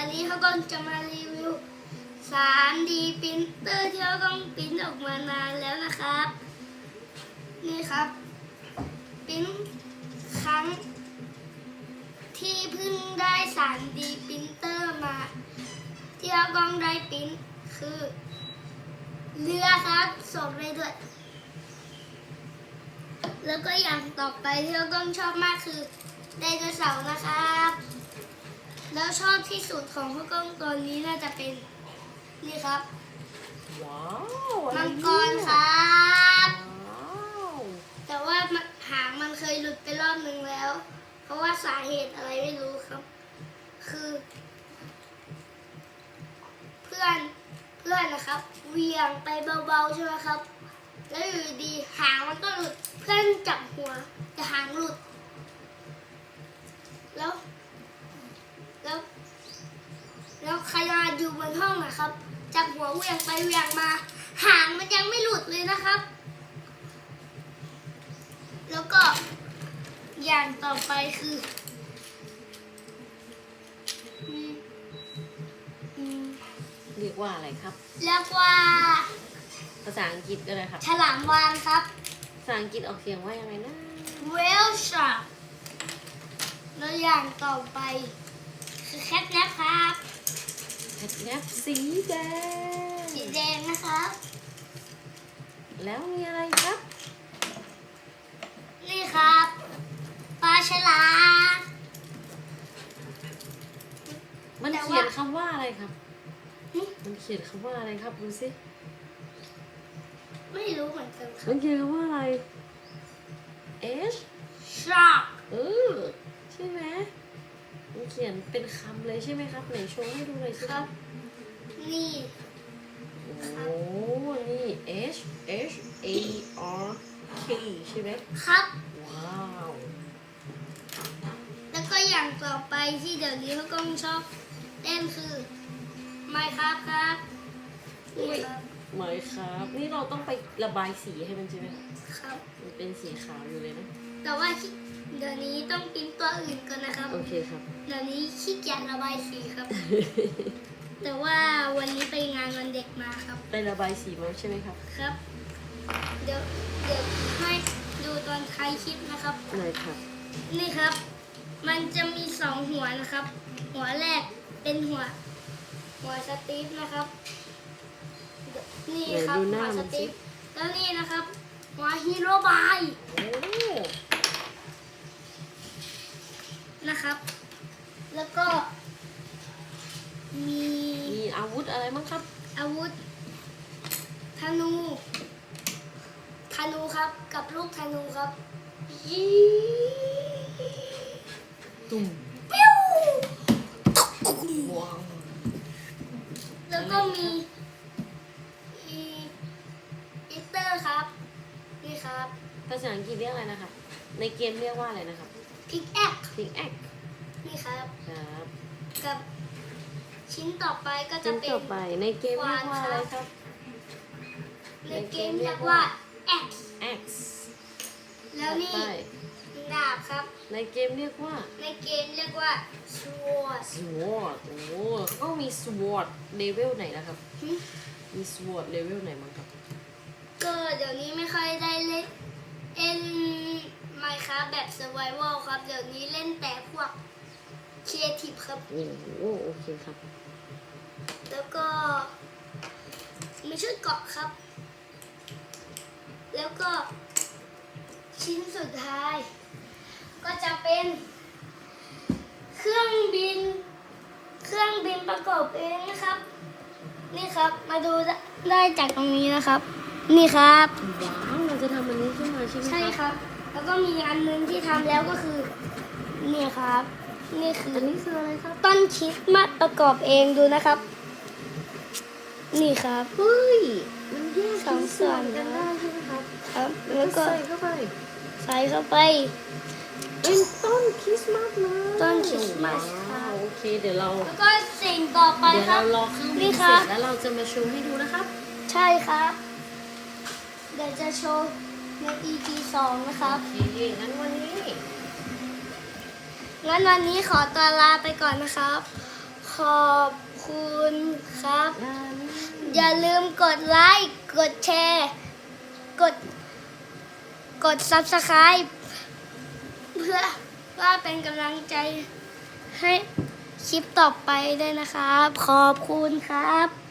วันนี้เขาก็จะมารีวิว 3D ปรินเตอร์ที่เขาต้องปริ้นออกมานานแล้วนะครับ นี่ครับปริ้นครั้ง ที่เพิ่งได้ 3D ปรินเตอร์มา ที่เขาต้องได้ปริ้นคือ เรือครับส่งได้ด้วย แล้วก็อย่างต่อไปที่เราต้องชอบมากคือไดโนเสาร์นะครับ แล้วชอบที่สุดของพวกกล้องตัวนี้น่าจะเป็นนี่ครับว้าวอะไรมังเนี่ยกรครับ ว้าวแต่ว่ามันหางมันเคยหลุดไปรอบหนึ่งแล้ว เพราะว่าสาเหตุอะไรไม่รู้ครับ คือ เพื่อนเพื่อนนะครับเหวียงไปเบาๆใช่ไหมครับ แล้วอยู่ดีหางมันก็หลุดเพื่อนจับหัวแต่หางหลุด แล้วแล้ว แล้วข นาดอยู่บนห้องนะครับจับหัวเหวียงไปเหวียงมา หางมันยังไม่หลุดเลยนะครับ แล้วก็อย่างต่อไปคืออืมอืมเรียกว่าอะไรครับ เรียกว่า ภาษาอังกฤษก็ได้ครับ ฉลามวานครับ ภาษาอังกฤษออกเสียงว่ายังไงนะ whale shark แล้วอย่างต่อไปคือแคทแน ปครับแคทแนปสีแดง สีแดงนะครับ แล้วมีอะไรครับ นี่ครับปลาฉลามมันแต่ว่าเขียนคำว่าอะไรครับหึมันเขียนคำว่าอะไรครับดูสิ ไม่รู้เหมือนกันครับ มันเขียนคำว่าอะไร H shark เออใช่ไหมมัน เขียนเป็นคำเลยใช่ไหมครับไหนโชว์ให้ดูหน่อยสิครับ นี่โอ้นี่ H H A R K ใช่ไหมครับ ว้าว แล้วก็อย่างต่อไปที่เดี๋ยวนี้เขาก็ชอบเล่นคือไมครับครับนี่ครับไหมครับ นี่เราต้องไประบายสีให้มันใช่ไหมครับ ครับ มันเป็นสีขาวอยู่เลยนะ แต่ว่าขี้เดี๋ยวนี้ต้องปริ้นตัวอื่นก่อนนะครับโอเคครับ เดี๋ยวนี้ขี้เกียจระบายสีครับ แต่ว่าวันนี้ไปงานวันเด็กมาครับไประบายสีมาใช่ไหมครับ ครับ เดี๋ยวเดี๋ยวให้ดูตอนท้ายคลิปนะครับ ไหนครับ นี่ครับ มันจะมีสองหัวนะครับ หัวแรกเป็นหัว หัวสตีฟนะครับ นี่ครับ ไหนดูหหัน้าวสมันสิ ตีฟแล้วนี่นะครับ หัวฮีโร่บาย นะครับ แล้วก็ มีมีอาวุธอะไรบ้างครับ อาวุธธนูธนูครับ กับลูกธนูครับยีตุ่มปิ้วว้าวแล้วก็มีอีอีเตอร์ครับ นี่ครับภาษาอังกฤษเรียกอะไรนะครับ ในเกมเรียกว่าอะไรนะครับ พิกแอค Big X นี่ครับ ครับกับชิ้นต่อไปก็จะชิ้นเป็ต่อนไปในเกมเรียกว่าอะไรครับ ในเกมเรียกว่า X X แล้วนี่ต่อไปดาบครับ ในเกมเรียกว่า ในเกมเรียกว่า sword Sword โอ้ก็มี Sword level ไหนนะครับหึมี Sword level ไหนบ้างครับ ก็เดี๋ยวนี้ไม่ค่อยได้เล่นเล่น Minecraft แบบ survival ครับ เดี๋ยวนี้เล่นแต่พวก creative ครับ โอ้โหโอเคครับ แล้วก็มีชุดเกราะครับ แล้วก็ชิ้นสุดท้าย ก็จะเป็น เครื่องบิน เครื่องบินประกอบเองนะครับ นี่ครับมาดูได้จากตรงนี้นะครับ นี่ครับว้าวเราจะทำอันนี้ขึ้นมาใช่ไหมใช่ครับ แล้วก็มีอันนึงที่ทำแล้วก็คือนี่ครับ นี่คืออันนี้คืออะไรครับ ต้นคริสต์มาสประกอบเองดูนะครับ นี่ครับเฮ้ยมันแยกสองส่วนกันได้ใช่ไหมครับครับแล้แล้ววก็ก็ใส่เข้าไปใส่เข้าไปเป็นต้นคริสต์มาสเลยต้นคริสต์มาสค่ะว้าวโอเคเดี๋ยวเราแล้วก็สิ่งต่อไปเดี๋ยวครัเราบรอเครื่องบินี่นคเสรัร็บจแล้วเราจะมาโชว์ให้ดูนะครับ ใช่ครับ เดี๋ยวจะโชว์ ใน EP สองนะครับ โอเคงั้นวันนี้ งั้นวันนี้ขอตัวลาไปก่อนนะครับขขอบคุณครับอ่าอย่าลืมกดไลค์ กดแชร์ กด กด subscribe เพื่อว่าเป็นกำลังใจให้คลิปต่อไปด้วยนะครับ ขอบคุณครับ